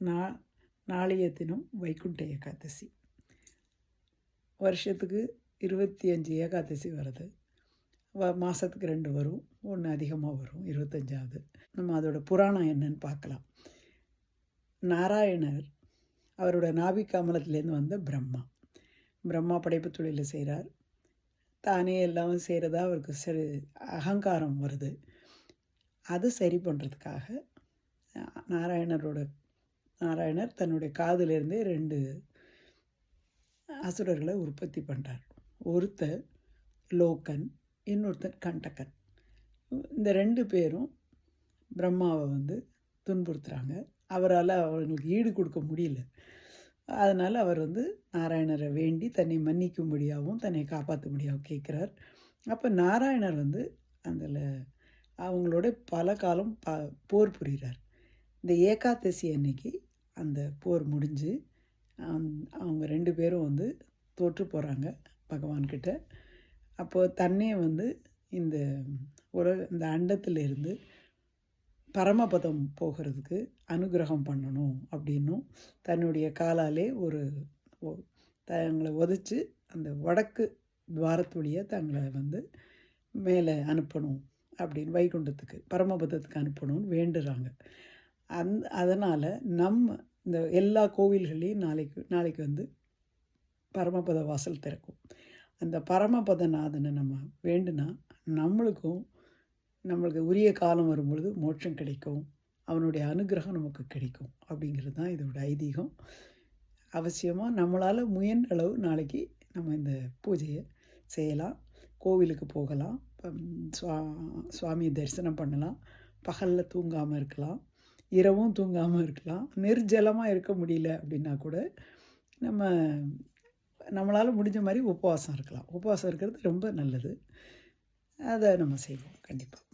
நா நாளைய தினம் வைகுண்ட ஏகாதசி. வருஷத்துக்கு இருபத்தி அஞ்சு ஏகாதசி வருது. வ மாதத்துக்கு ரெண்டு வரும் ஒன்று அதிகமாக வரும் இருபத்தஞ்சாவது. நம்ம அதோட புராணம் என்னன்னு பார்க்கலாம். நாராயணர் அவரோட நாபி கமலத்துலேருந்து வந்த பிரம்மா. பிரம்மா படைப்பு தொழிலை செய்கிறார் தானே எல்லாம் செய்கிறதா அவருக்கு சரி அகங்காரம் வருது. அது சரி பண்ணுறதுக்காக நாராயணரோட நாராயணர் தன்னுடைய காதிலிருந்தே ரெண்டு அசுரர்களை உற்பத்தி பண்ணுறார் ஒருத்தர் லோக்கன் இன்னொருத்தர் கண்டகன். இந்த ரெண்டு பேரும் பிரம்மாவை வந்து துன்புறுத்துகிறாங்க அவரால் அவங்களுக்கு ஈடு கொடுக்க முடியல. அதனால் அவர் வந்து நாராயணரை வேண்டி தன்னை மன்னிக்கும்படியாகவும் தன்னை காப்பாற்றும்படியாகவும் கேட்குறார். அப்போ நாராயணர் வந்து அதில் அவங்களோட பல காலம் ப போர் புரிகிறார். இந்த ஏகாதசி அன்னைக்கு அந்த போர் முடிஞ்சு அவங்க ரெண்டு பேரும் வந்து தோற்று போகிறாங்க பகவான்கிட்ட. அப்போது தன்னே வந்து இந்த உலக இந்த அண்டத்திலிருந்து பரமபதம் போகிறதுக்கு அனுகிரகம் பண்ணணும் அப்படின்னும் தன்னுடைய காலாலே ஒரு தங்களை உதச்சி அந்த வடக்கு துவாரத்துடைய தங்களை வந்து மேலே அனுப்பணும் அப்படின்னு வைகுண்டத்துக்கு பரமபதத்துக்கு அனுப்பணும்னு வேண்டுறாங்க. அந் அதனால் நம்ம இந்த எல்லா கோவில்கள்லேயும் நாளைக்கு நாளைக்கு வந்து பரமபத வாசல் திறக்கும். அந்த பரமபதநாதனை நம்ம வேண்டுனா நம்மளுக்கும் நம்மளுக்கு உரிய காலம் வரும்பொழுது மோட்சம் கிடைக்கும். அவனுடைய அனுகிரகம் நமக்கு கிடைக்கும். அப்படிங்கிறது தான் இதோட ஐதீகம். அவசியமாக நம்மளால் முயன்ற அளவு நாளைக்கு நம்ம இந்த பூஜையை செய்யலாம். கோவிலுக்கு போகலாம். சுவா சுவாமியை தரிசனம் பண்ணலாம். பகலில் தூங்காமல் இருக்கலாம். இரவும் தூங்காமல் இருக்கலாம். நிர்ஜலமாக இருக்க முடியல அப்படின்னா கூட நம்ம நம்மளால் முடிஞ்ச மாதிரி உபவாசம் இருக்கலாம். உபவாசம் இருக்கிறது ரொம்ப நல்லது. அதை நம்ம செய்வோம். கண்டிப்பாக